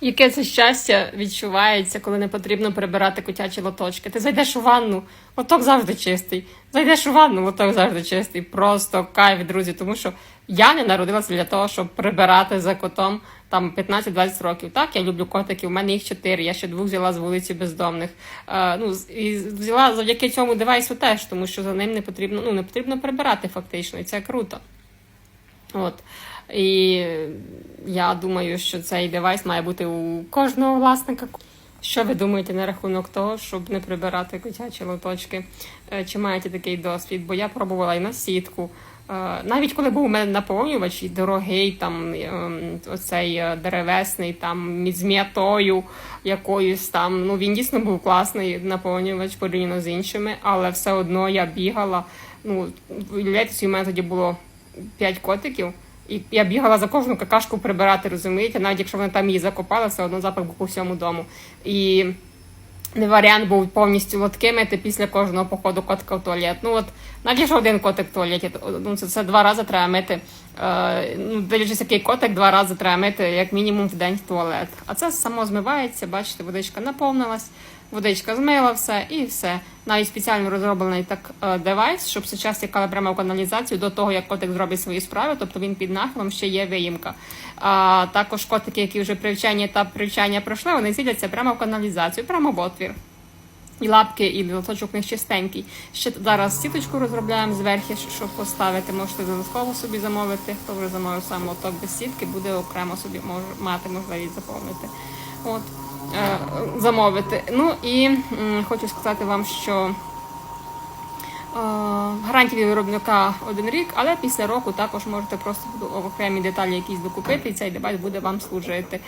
Яке це щастя відчувається, коли не потрібно прибирати котячі лоточки. Ти зайдеш у ванну, лоток завжди чистий. Зайдеш у ванну, лоток завжди чистий. Просто кайф, друзі. Тому що я не народилася для того, щоб прибирати за котом там 15-20 років. Так, я люблю котиків. У мене їх чотири. Я ще двох взяла з вулиці бездомних. Е, ну і взяла завдяки цьому девайсу теж, тому що за ним не потрібно, ну не потрібно прибирати фактично, і це круто. От. І я думаю, що цей девайс має бути у кожного власника. Що ви думаєте на рахунок того, щоб не прибирати котячі лоточки? Е, Чи маєте такий досвід? Бо я пробувала і на сітку. Е, Навіть коли був у мене наповнювач і дорогий, там ем, оцей е, деревесний, там з м'ятою якоюсь там. Ну він дійсно був класний наповнювач порівняно з іншими, але все одно я бігала. Ну, уявляєте, у мене тоді було п'ять котиків. І я бігала за кожну какашку прибирати, розумієте? Навіть якщо вони там її закопали, все одно запах був по всьому дому. І не варіант був повністю лотки мити після кожного походу котика в туалет. Ну от навіть якщо один котик в туалеті, ну, це, це два рази треба мити. Е, ну, дивлячись, який котик, два рази треба мити, як мінімум в день в туалет. А це само змивається, бачите, водичка наповнилась, водичка змила все і все. Навіть спеціально розроблений так е, девайс, щоб сейчас тікали прямо в каналізацію до того, як котик зробить свої справи, тобто він під нахилом ще є виїмка. А також котики, які вже привчання та привчання пройшли, вони сидяться прямо в каналізацію, прямо в отвір. І лапки, і лоточок них чистенький. Ще зараз сіточку розробляємо зверху, щоб поставити. Можете додатково собі замовити. Хто вже замовив сам лоток без сітки, буде окремо собі мож, мати можливість заповнити. От, е, замовити. Ну і хочу сказати вам, що Е, Гарантія виробника один рік, але після року також можете просто окремі деталі якісь докупити, і цей девайс буде вам служити.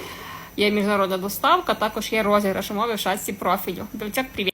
Є міжнародна доставка, також є розіграш умови в шасі профілю. Дівчат, привіт!